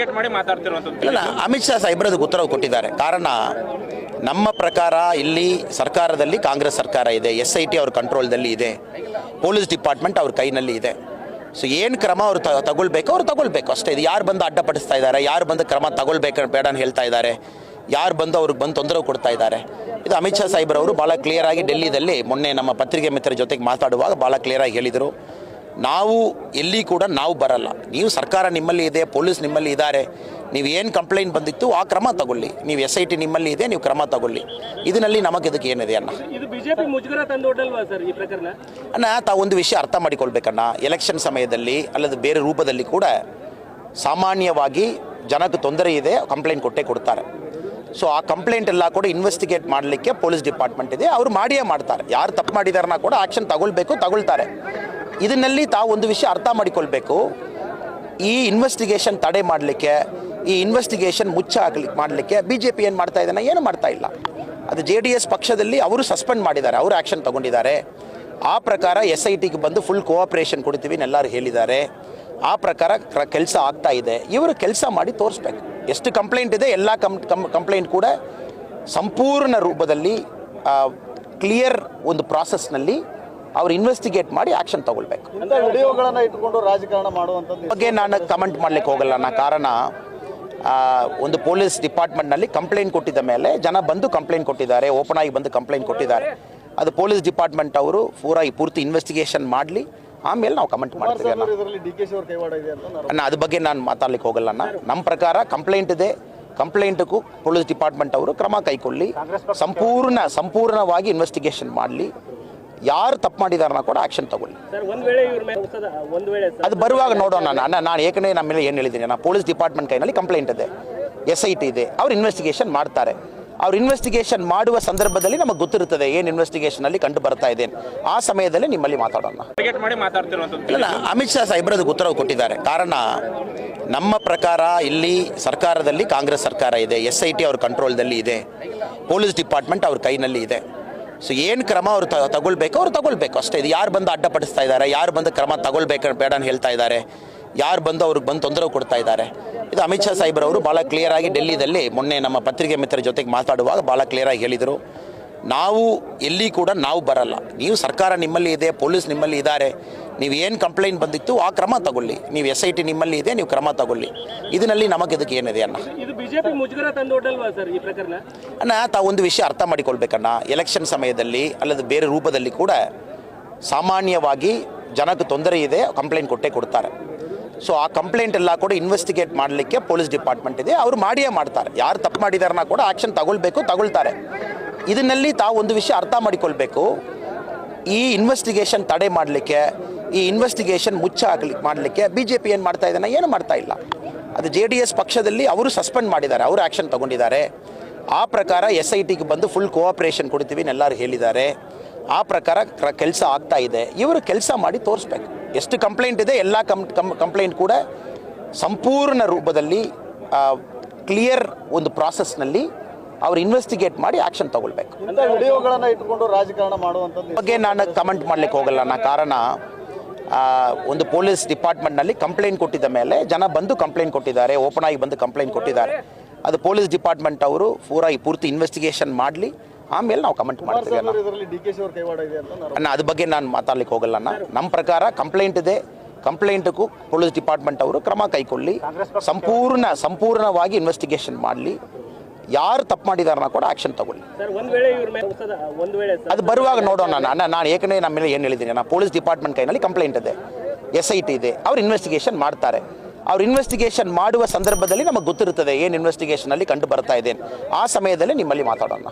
Target ಮಾಡಿ ಮಾತಾಡ್ತಿರುವಂತದ್ದು ಇಲ್ಲ ಅಮಿತ್ ಶಾ ಸಾಹೇಬ್ರದಕ್ಕೆ ಉತ್ತರ ಕೊಟ್ಟಿದ್ದಾರೆ. ಕಾರಣ, ನಮ್ಮ ಪ್ರಕಾರ ಇಲ್ಲಿ ಸರ್ಕಾರದಲ್ಲಿ ಕಾಂಗ್ರೆಸ್ ಸರ್ಕಾರ ಇದೆ, ಎಸ್ ಐ ಟಿ ಅವ್ರ ಕಂಟ್ರೋಲ್ದಲ್ಲಿ ಇದೆ, ಪೊಲೀಸ್ ಡಿಪಾರ್ಟ್ಮೆಂಟ್ ಅವ್ರ ಕೈನಲ್ಲಿ ಇದೆ. ಸೊ ಏನು ಕ್ರಮ ಅವರು ತಗೊಳ್ಬೇಕು, ಅವ್ರು ತಗೊಳ್ಬೇಕು. ಅಷ್ಟೇ, ಇದು ಯಾರು ಬಂದು ಅಡ್ಡಪಡಿಸ್ತಾ ಇದ್ದಾರೆ, ಯಾರು ಬಂದು ಕ್ರಮ ತಗೊಳ್ಬೇಕು ಬೇಡ ಅಂತ ಹೇಳ್ತಾ ಇದ್ದಾರೆ, ಯಾರು ಬಂದು ಅವ್ರಿಗೆ ಬಂದು ತೊಂದರೆ ಕೊಡ್ತಾ ಇದ್ದಾರೆ. ಇದು ಅಮಿತ್ ಶಾ ಸಾಹೇಬ್ರವರು ಭಾಳ ಕ್ಲಿಯರಾಗಿ ಡೆಲ್ಲಿದಲ್ಲಿ ಮೊನ್ನೆ ನಮ್ಮ ಪತ್ರಿಕೆ ಮಿತ್ರರ ಜೊತೆಗೆ ಮಾತಾಡುವಾಗ ಭಾಳ ಕ್ಲಿಯರಾಗಿ ಹೇಳಿದರು. ನಾವು ಎಲ್ಲಿ ಕೂಡ ನಾವು ಬರಲ್ಲ. ನೀವು ಸರ್ಕಾರ ನಿಮ್ಮಲ್ಲಿ ಇದೆ ಪೊಲೀಸ್ ನಿಮ್ಮಲ್ಲಿ ಇದ್ದಾರೆ ನೀವು ಏನು ಕಂಪ್ಲೇಂಟ್ ಬಂದಿತ್ತು ಆ ಕ್ರಮ ತಗೊಳ್ಳಿ. ನೀವು ಎಸ್ ಐ ಟಿ ನಿಮ್ಮಲ್ಲಿ ಇದೆ ನೀವು ಕ್ರಮ ತಗೊಳ್ಳಿ. ಇದರಲ್ಲಿ ನಮಗೆ ಇದಕ್ಕೆ ಏನಿದೆ ಅಣ್ಣ? ಅಣ್ಣ ತಾವು ಒಂದು ವಿಷಯ ಅರ್ಥ ಮಾಡಿಕೊಳ್ಬೇಕಣ್ಣ. ಎಲೆಕ್ಷನ್ ಸಮಯದಲ್ಲಿ ಅಲ್ಲದೆ ಬೇರೆ ರೂಪದಲ್ಲಿ ಕೂಡ ಸಾಮಾನ್ಯವಾಗಿ ಜನಕ್ಕೆ ತೊಂದರೆ ಇದೆ ಕಂಪ್ಲೇಂಟ್ ಕೊಟ್ಟೇ ಕೊಡ್ತಾರೆ. ಸೊ ಆ ಕಂಪ್ಲೇಂಟ್ ಎಲ್ಲ ಕೂಡ ಇನ್ವೆಸ್ಟಿಗೇಟ್ ಮಾಡಲಿಕ್ಕೆ ಪೊಲೀಸ್ ಡಿಪಾರ್ಟ್ಮೆಂಟ್ ಇದೆ. ಅವರು ಮಾಡಿಯೇ ಮಾಡ್ತಾರೆ. ಯಾರು ತಪ್ಪು ಮಾಡಿದಾರನ್ನ ಕೂಡ ಆ್ಯಕ್ಷನ್ ತಗೊಳ್ಬೇಕು ತಗೊಳ್ತಾರೆ. ಇದನ್ನಲ್ಲಿ ತಾವು ಒಂದು ವಿಷಯ ಅರ್ಥ ಮಾಡಿಕೊಳ್ಬೇಕು. ಈ ಇನ್ವೆಸ್ಟಿಗೇಷನ್ ತಡೆ ಮಾಡಲಿಕ್ಕೆ, ಈ ಇನ್ವೆಸ್ಟಿಗೇಷನ್ ಮುಚ್ಚ ಹಾಕ್ಲಿಕ್ಕೆ ಮಾಡಲಿಕ್ಕೆ ಬಿ ಜೆ ಪಿ ಏನು ಮಾಡ್ತಾ ಇದ್ದಾನೆ? ಏನು ಮಾಡ್ತಾ ಇಲ್ಲ. ಅದು ಜೆ ಡಿ ಎಸ್ ಪಕ್ಷದಲ್ಲಿ ಅವರು ಸಸ್ಪೆಂಡ್ ಮಾಡಿದ್ದಾರೆ. ಅವರು ಆ್ಯಕ್ಷನ್ ತಗೊಂಡಿದ್ದಾರೆ. ಆ ಪ್ರಕಾರ ಎಸ್ ಐ ಟಿಗೆ ಬಂದು ಫುಲ್ ಕೋಆಪ್ರೇಷನ್ ಕೊಡ್ತೀವಿ ಎಲ್ಲರೂ ಹೇಳಿದ್ದಾರೆ. ಆ ಪ್ರಕಾರ ಕೆಲಸ ಆಗ್ತಾ ಇದೆ. ಇವರು ಕೆಲಸ ಮಾಡಿ ತೋರಿಸ್ಬೇಕು. ಎಷ್ಟು ಕಂಪ್ಲೇಂಟ್ ಇದೆ, ಎಲ್ಲ ಕಂ ಕಂಪ್ಲೇಂಟ್ ಕೂಡ ಸಂಪೂರ್ಣ ರೂಪದಲ್ಲಿ ಕ್ಲಿಯರ್ ಒಂದು ಪ್ರಾಸೆಸ್ನಲ್ಲಿ ಅವ್ರು ಇನ್ವೆಸ್ಟಿಗೇಟ್ ಮಾಡಿ ಆಕ್ಷನ್ ತಗೊಳ್ಬೇಕು. ವಿಡಿಯೋಗಳನ್ನ ಇಟ್ಕೊಂಡು ರಾಜಕಾರಣ ಮಾಡುವಂಥದ್ದು ಬಗ್ಗೆ ನಾನು ಕಮೆಂಟ್ ಮಾಡ್ಲಿಕ್ಕೆ ಹೋಗಲ್ಲ. ನಾ ಕಾರಣ ಆ, ಒಂದು ಪೊಲೀಸ್ ಡಿಪಾರ್ಟ್ಮೆಂಟ್ನಲ್ಲಿ ಕಂಪ್ಲೇಂಟ್ ಕೊಟ್ಟಿದ್ದ ಮೇಲೆ ಜನ ಬಂದು ಕಂಪ್ಲೇಂಟ್ ಕೊಟ್ಟಿದ್ದಾರೆ ಓಪನ್ ಆಗಿ ಬಂದು ಕಂಪ್ಲೇಂಟ್ ಕೊಟ್ಟಿದ್ದಾರೆ. ಅದು ಪೊಲೀಸ್ ಡಿಪಾರ್ಟ್ಮೆಂಟ್ ಅವರು ಪೂರಾ ಈ ಪೂರ್ತಿ ಇನ್ವೆಸ್ಟಿಗೇಷನ್ ಮಾಡಲಿ ಆಮೇಲೆ ನಾವು ಕಮೆಂಟ್ ಮಾಡ್ತೀವಿ ಅಣ್ಣ. ಡಿ ಕೆ ಶಿ ಕೈವಾಡ ಇದೆ ಅಂತ ನಾನು ಅಣ್ಣ ಅದ್ರ ಬಗ್ಗೆ ನಾನು ಮಾತಾಡ್ಲಿಕ್ಕೆ ಹೋಗಲ್ಲ ಅಣ್ಣ. ನಮ್ಮ ಪ್ರಕಾರ ಕಂಪ್ಲೇಂಟ್ ಇದೆ. ಕಂಪ್ಲೇಂಟ್ಗೂ ಪೊಲೀಸ್ ಡಿಪಾರ್ಟ್ಮೆಂಟ್ ಅವರು ಕ್ರಮ ಕೈಗೊಳ್ಳಿ. ಸಂಪೂರ್ಣ ಸಂಪೂರ್ಣವಾಗಿ ಇನ್ವೆಸ್ಟಿಗೇಷನ್ ಮಾಡಲಿ. ಯಾರು ತಪ್ಪು ಮಾಡಿದಾರನ್ನ ಕೂಡ ಆ್ಯಕ್ಷನ್ ತಗೊಳ್ಳಿ. ಸರ್ ಒಂದ್ ವೇಳೆ ಇವ್ರ ಮೇಲೆ ಒಂದ್ ವೇಳೆ ಸರ್. ಅದು ಬರುವಾಗ ನೋಡೋಣ. ನಾನು ನಾನು ಏಕನೇ ನಮ್ಮ ಮೇಲೆ ಏನು ಹೇಳಿದ್ದೀನಿ? ನಾನು ಪೊಲೀಸ್ ಡಿಪಾರ್ಟ್ಮೆಂಟ್ ಕೈನಲ್ಲಿ ಕಂಪ್ಲೇಂಟ್ ಇದೆ. ಎಸ್ ಐ ಟಿ ಇದೆ. ಅವ್ರು ಇನ್ವೆಸ್ಟಿಗೇಷನ್ ಮಾಡ್ತಾರೆ. ಅವ್ರು ಇನ್ವೆಸ್ಟಿಗೇಷನ್ ಮಾಡುವ ಸಂದರ್ಭದಲ್ಲಿ ನಮಗೆ ಗೊತ್ತಿರುತ್ತದೆ ಏನು ಇನ್ವೆಸ್ಟಿಗೇಷನಲ್ಲಿ ಕಂಡು ಬರ್ತಾ ಇದೆ ಆ ಸಮಯದಲ್ಲಿ ನಿಮ್ಮಲ್ಲಿ ಮಾತಾಡೋಣ. ಟಾರ್ಗೆಟ್ ಮಾಡಿ ಮಾತಾಡ್ತಿರುವಂತದ್ದು ಇಲ್ಲ ಅಮಿತ್ ಶಾ ಸಾಹೇಬ್ರದ್ದು ಉತ್ತರ ಕೊಟ್ಟಿದ್ದಾರೆ. ಕಾರಣ ನಮ್ಮ ಪ್ರಕಾರ ಇಲ್ಲಿ ಸರ್ಕಾರದಲ್ಲಿ ಕಾಂಗ್ರೆಸ್ ಸರ್ಕಾರ ಇದೆ ಎಸ್ ಐ ಟಿ ಅವ್ರ ಕಂಟ್ರೋಲ್ದಲ್ಲಿ ಇದೆ ಪೊಲೀಸ್ ಡಿಪಾರ್ಟ್ಮೆಂಟ್ ಅವ್ರ ಕೈನಲ್ಲಿ ಇದೆ. ಸೊ ಏನು ಕ್ರಮ ಅವರು ತಗೊಳ್ಬೇಕು, ಅವ್ರು ತಗೊಳ್ಬೇಕು. ಅಷ್ಟೇ, ಇದು ಯಾರು ಬಂದು ಅಡ್ಡಪಡಿಸ್ತಾ ಇದ್ದಾರೆ ಯಾರು ಬಂದು ಕ್ರಮ ತಗೊಳ್ಬೇಕು ಬೇಡ ಅಂತ ಹೇಳ್ತಾ ಇದ್ದಾರೆ ಯಾರು ಬಂದು ಅವ್ರಿಗೆ ಬಂದು ತೊಂದರೆ ಕೊಡ್ತಾ ಇದ್ದಾರೆ ಇದು ಅಮಿತ್ ಶಾ ಸಾಹೇಬ್ರವರು ಭಾಳ ಕ್ಲಿಯರಾಗಿ ಡೆಲ್ಲಿದಲ್ಲಿ ಮೊನ್ನೆ ನಮ್ಮ ಪತ್ರಿಕೆ ಮಿತ್ರರ ಜೊತೆಗೆ ಮಾತಾಡುವಾಗ ಭಾಳ ಕ್ಲಿಯರಾಗಿ ಹೇಳಿದರು. ನಾವು ಎಲ್ಲಿ ಕೂಡ ನಾವು ಬರಲ್ಲ. ನೀವು ಸರ್ಕಾರ ನಿಮ್ಮಲ್ಲಿ ಇದೆ, ಪೊಲೀಸ್ ನಿಮ್ಮಲ್ಲಿ ಇದ್ದಾರೆ. ನೀವು ಏನು ಕಂಪ್ಲೇಂಟ್ ಬಂದಿತ್ತು ಆ ಕ್ರಮ ತಗೊಳ್ಳಿ. ನೀವು ಎಸ್ ಐ ಟಿ ನಿಮ್ಮಲ್ಲಿ ಇದೆ ನೀವು ಕ್ರಮ ತಗೊಳ್ಳಿ. ಇದರಲ್ಲಿ ನಮಗೆ ಇದಕ್ಕೆ ಏನಿದೆ ಅಣ್ಣ? ಅಣ್ಣ ತಾವು ಒಂದು ವಿಷಯ ಅರ್ಥ ಮಾಡಿಕೊಳ್ಬೇಕಣ್ಣ. ಎಲೆಕ್ಷನ್ ಸಮಯದಲ್ಲಿ ಅಲ್ಲದೆ ಬೇರೆ ರೂಪದಲ್ಲಿ ಕೂಡ ಸಾಮಾನ್ಯವಾಗಿ ಜನಕ್ಕೆ ತೊಂದರೆ ಇದೆ ಕಂಪ್ಲೇಂಟ್ ಕೊಟ್ಟೇ ಕೊಡ್ತಾರೆ. ಸೊ ಆ ಕಂಪ್ಲೇಂಟ್ ಎಲ್ಲ ಕೂಡ ಇನ್ವೆಸ್ಟಿಗೇಟ್ ಮಾಡಲಿಕ್ಕೆ ಪೊಲೀಸ್ ಡಿಪಾರ್ಟ್ಮೆಂಟ್ ಇದೆ. ಅವರು ಮಾಡಿಯೇ ಮಾಡ್ತಾರೆ. ಯಾರು ತಪ್ಪು ಮಾಡಿದಾರನ್ನ ಕೂಡ ಆ್ಯಕ್ಷನ್ ತಗೊಳ್ಬೇಕು ತಗೊಳ್ತಾರೆ. ಇದನ್ನಲ್ಲಿ ತಾವು ಒಂದು ವಿಷಯ ಅರ್ಥ ಮಾಡಿಕೊಳ್ಬೇಕು. ಈ ಇನ್ವೆಸ್ಟಿಗೇಷನ್ ತಡೆ ಮಾಡಲಿಕ್ಕೆ, ಈ ಇನ್ವೆಸ್ಟಿಗೇಷನ್ ಮುಚ್ಚ ಹಾಕಲಿ ಮಾಡಲಿಕ್ಕೆ ಬಿ ಜೆ ಪಿ ಏನು ಮಾಡ್ತಾ ಇದ್ದಾನೆ? ಏನು ಮಾಡ್ತಾ ಇಲ್ಲ. ಅದು ಜೆ ಡಿ ಎಸ್ ಪಕ್ಷದಲ್ಲಿ ಅವರು ಸಸ್ಪೆಂಡ್ ಮಾಡಿದ್ದಾರೆ, ಅವರು ಆ್ಯಕ್ಷನ್ ತಗೊಂಡಿದ್ದಾರೆ. ಆ ಪ್ರಕಾರ ಎಸ್ ಐ ಟಿಗೆ ಬಂದು ಫುಲ್ ಕೋಆಪ್ರೇಷನ್ ಕೊಡ್ತೀವಿ ಎಲ್ಲರೂ ಹೇಳಿದ್ದಾರೆ. ಆ ಪ್ರಕಾರ ಕೆಲಸ ಆಗ್ತಾ ಇದೆ. ಇವರು ಕೆಲಸ ಮಾಡಿ ತೋರಿಸ್ಬೇಕು. ಎಷ್ಟು ಕಂಪ್ಲೇಂಟ್ ಇದೆ, ಎಲ್ಲ ಕಂ ಕಂಪ್ಲೇಂಟ್ ಕೂಡ ಸಂಪೂರ್ಣ ರೂಪದಲ್ಲಿ ಕ್ಲಿಯರ್ ಒಂದು ಪ್ರಾಸೆಸ್ನಲ್ಲಿ ಅವ್ರು ಇನ್ವೆಸ್ಟಿಗೇಟ್ ಮಾಡಿ ಆ್ಯಕ್ಷನ್ ತಗೊಳ್ಬೇಕು. ವಿಡಿಯೋಗಳನ್ನ ಇಟ್ಕೊಂಡು ರಾಜಕಾರಣ ಮಾಡುವಂಥದ್ದು ಬಗ್ಗೆ ನಾನು ಕಮೆಂಟ್ ಮಾಡ್ಲಿಕ್ಕೆ ಹೋಗಲ್ಲ. ನಾ ಕಾರಣ ಒಂದು ಪೊಲೀಸ್ ಡಿಪಾರ್ಟ್ಮೆಂಟ್ನಲ್ಲಿ ಕಂಪ್ಲೇಂಟ್ ಕೊಟ್ಟಿದ್ದ ಮೇಲೆ ಜನ ಬಂದು ಕಂಪ್ಲೇಂಟ್ ಕೊಟ್ಟಿದ್ದಾರೆ ಓಪನ್ ಆಗಿ ಬಂದು ಕಂಪ್ಲೇಂಟ್ ಕೊಟ್ಟಿದ್ದಾರೆ. ಅದು ಪೊಲೀಸ್ ಡಿಪಾರ್ಟ್ಮೆಂಟ್ ಅವರು ಪೂರಾ ಪೂರ್ತಿ ಇನ್ವೆಸ್ಟಿಗೇಷನ್ ಮಾಡಲಿ. ಆಮೇಲೆ ನಾವು ಕಮೆಂಟ್ ಮಾಡ್ತೀವಿ ಅಣ್ಣ. ಅದ್ರ ಬಗ್ಗೆ ನಾನು ಮಾತಾಡ್ಲಿಕ್ಕೆ ಹೋಗಲ್ಲ ಅಣ್ಣ. ನಮ್ಮ ಪ್ರಕಾರ ಕಂಪ್ಲೇಂಟ್ ಇದೆ. ಕಂಪ್ಲೇಂಟ್ಗೂ ಪೊಲೀಸ್ ಡಿಪಾರ್ಟ್ಮೆಂಟ್ ಅವರು ಕ್ರಮ ಕೈಗೊಳ್ಳಿ ಸಂಪೂರ್ಣ ಸಂಪೂರ್ಣವಾಗಿ ಇನ್ವೆಸ್ಟಿಗೇಷನ್ ಮಾಡಲಿ. ಯಾರು ತಪ್ಪು ಮಾಡಿದಾರನ್ನ ಕೂಡ ಆ್ಯಕ್ಷನ್ ತಗೊಳ್ಳಿ. ಅದು ಬರುವಾಗ ನೋಡೋಣ ನಾನು. ನಾನು ಏಕನೇ ನಮ್ಮ ಮೇಲೆ ಏನು ಹೇಳಿದ್ದೀನಿ. ನಾನು ಪೊಲೀಸ್ ಡಿಪಾರ್ಟ್ಮೆಂಟ್ ಕೈನಲ್ಲಿ ಕಂಪ್ಲೇಂಟ್ ಇದೆ. ಎಸ್ ಐ ಟಿ ಇದೆ. ಅವ್ರು ಇನ್ವೆಸ್ಟಿಗೇಷನ್ ಮಾಡ್ತಾರೆ. ಅವ್ರು ಇನ್ವೆಸ್ಟಿಗೇಷನ್ ಮಾಡುವ ಸಂದರ್ಭದಲ್ಲಿ ನಮಗೆ ಗೊತ್ತಿರುತ್ತದೆ ಏನು ಇನ್ವೆಸ್ಟಿಗೇಷನಲ್ಲಿ ಕಂಡು ಬರ್ತಾ ಇದೆ ಆ ಸಮಯದಲ್ಲಿ ನಿಮ್ಮಲ್ಲಿ ಮಾತಾಡೋಣ.